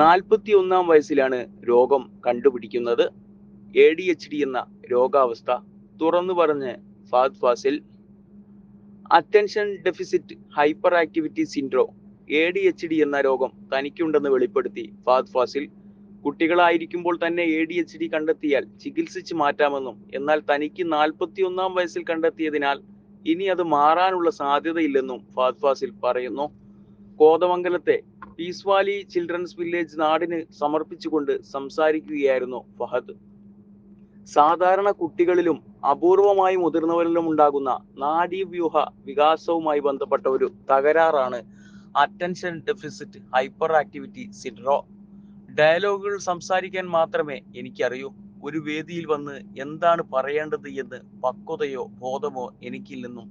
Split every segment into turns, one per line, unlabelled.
നാൽപ്പത്തി ഒന്നാം വയസ്സിലാണ് രോഗം കണ്ടുപിടിക്കുന്നത്. എ ഡി എച്ച് ഡി എന്ന രോഗാവസ്ഥ തുറന്നു പറഞ്ഞ് Fahad Fazil. Attention deficit hyperactivity syndrome A D H D എന്ന രോഗം തനിക്കുണ്ടെന്ന് വെളിപ്പെടുത്തി ഫാദ് ഫാസിൽ. കുട്ടികളായിരിക്കുമ്പോൾ തന്നെ എ ഡി എച്ച് ഡി കണ്ടെത്തിയാൽ ചികിത്സിച്ച് മാറ്റാമെന്നും എന്നാൽ തനിക്ക് നാൽപ്പത്തി ഒന്നാം വയസ്സിൽ കണ്ടെത്തിയതിനാൽ ഇനി അത് മാറാനുള്ള സാധ്യതയില്ലെന്നും ഫാദ് ഫാസിൽ പറയുന്നു. കോതമംഗലത്തെ പീസ് വാലി ചിൽഡ്രൻസ് വില്ലേജ് നാടിന് സമർപ്പിച്ചുകൊണ്ട് സംസാരിക്കുകയായിരുന്നു ഫഹദ്. സാധാരണ കുട്ടികളിലും അപൂർവമായി മുതിർന്നവരിലും ഉണ്ടാകുന്ന നാഡീവ്യൂഹ വികാസവുമായി ബന്ധപ്പെട്ട ഒരു തകരാറാണ് attention deficit hyperactivity syndrome ഡയലോഗുകൾ സംസാരിക്കാൻ മാത്രമേ എനിക്കറിയൂ. ഒരു വേദിയിൽ വന്ന് എന്താണ് പറയേണ്ടത് എന്ന് പക്വതയോ ബോധമോ എനിക്കില്ലെന്നും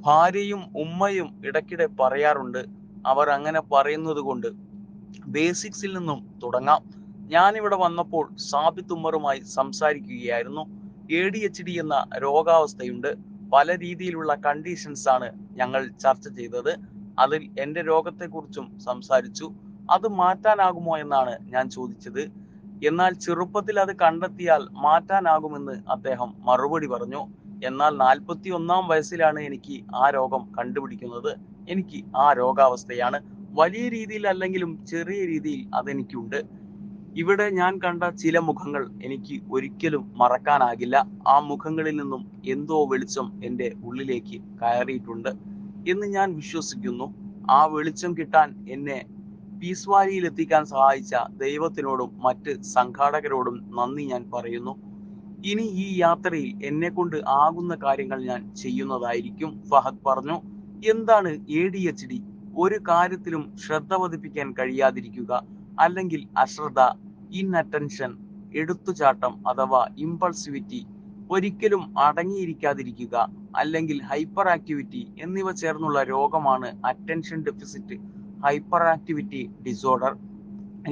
ഭാര്യയും ഉമ്മയും ഇടയ്ക്കിടെ പറയാറുണ്ട് അവർ അങ്ങനെ പറയുന്നത് കൊണ്ട് ബേസിക്സിൽ നിന്നും തുടങ്ങാം. ഞാനിവിടെ വന്നപ്പോൾ സാബിത്ത് ഉമ്മറുമായി സംസാരിക്കുകയായിരുന്നു. എ ഡി എച്ച് ഡി എന്ന രോഗാവസ്ഥയുണ്ട്. പല രീതിയിലുള്ള കണ്ടീഷൻസ് ആണ് ഞങ്ങൾ ചർച്ച ചെയ്തത്. അതിൽ എന്റെ രോഗത്തെക്കുറിച്ചും സംസാരിച്ചു. അത് മാറ്റാനാകുമോ എന്നാണ് ഞാൻ ചോദിച്ചത്. എന്നാൽ ചെറുപ്പത്തിൽ അത് കണ്ടെത്തിയാൽ മാറ്റാനാകുമെന്ന് അദ്ദേഹം മറുപടി പറഞ്ഞു. എന്നാൽ നാൽപ്പത്തി ഒന്നാം വയസ്സിലാണ് എനിക്ക് ആ രോഗം കണ്ടുപിടിക്കുന്നത്. എനിക്ക് ആ രോഗാവസ്ഥയാണ്. വലിയ രീതിയിൽ അല്ലെങ്കിലും ചെറിയ രീതിയിൽ അതെനിക്കുണ്ട്. ഇവിടെ ഞാൻ കണ്ട ചില മുഖങ്ങൾ എനിക്ക് ഒരിക്കലും മറക്കാനാകില്ല. ആ മുഖങ്ങളിൽ നിന്നും എന്തോ വെളിച്ചം എന്റെ ഉള്ളിലേക്ക് കയറിയിട്ടുണ്ട് എന്ന് ഞാൻ വിശ്വസിക്കുന്നു. ആ വെളിച്ചം കിട്ടാൻ എന്നെ പീസ്വാലിയിൽ എത്തിക്കാൻ സഹായിച്ച ദൈവത്തിനോടും മറ്റ് സംഘാടകരോടും നന്ദി ഞാൻ പറയുന്നു. ഇനി ഈ യാത്രയിൽ എന്നെ കൊണ്ട് ആകുന്ന കാര്യങ്ങൾ ഞാൻ ചെയ്യുന്നതായിരിക്കും ഫഹദ് പറഞ്ഞു. എന്താണ് എ ഡി എച്ച് ഡി ഒരു കാര്യത്തിലും ശ്രദ്ധ പതിപ്പിക്കാൻ കഴിയാതിരിക്കുക അല്ലെങ്കിൽ അശ്രദ്ധ ഇൻഅറ്റൻഷൻ എടുത്തുചാട്ടം അഥവാ ഇമ്പൾസിവിറ്റി ഒരിക്കലും അടങ്ങിയിരിക്കാതിരിക്കുക അല്ലെങ്കിൽ ഹൈപ്പർ ആക്ടിവിറ്റി എന്നിവ ചേർന്നുള്ള രോഗമാണ് attention deficit hyperactivity disorder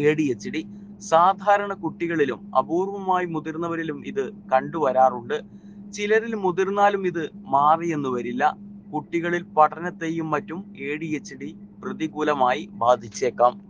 A D H D സാധാരണ കുട്ടികളിലും അപൂർവമായി മുതിർന്നവരിലും ഇത് കണ്ടുവരാറുണ്ട്. ചിലരിൽ മുതിർന്നാലും ഇത് മാറിയെന്ന് വരില്ല. കുട്ടികളിൽ പഠനത്തെയും മറ്റും എ ഡി എച്ച് ഡി പ്രതികൂലമായി ബാധിച്ചേക്കാം.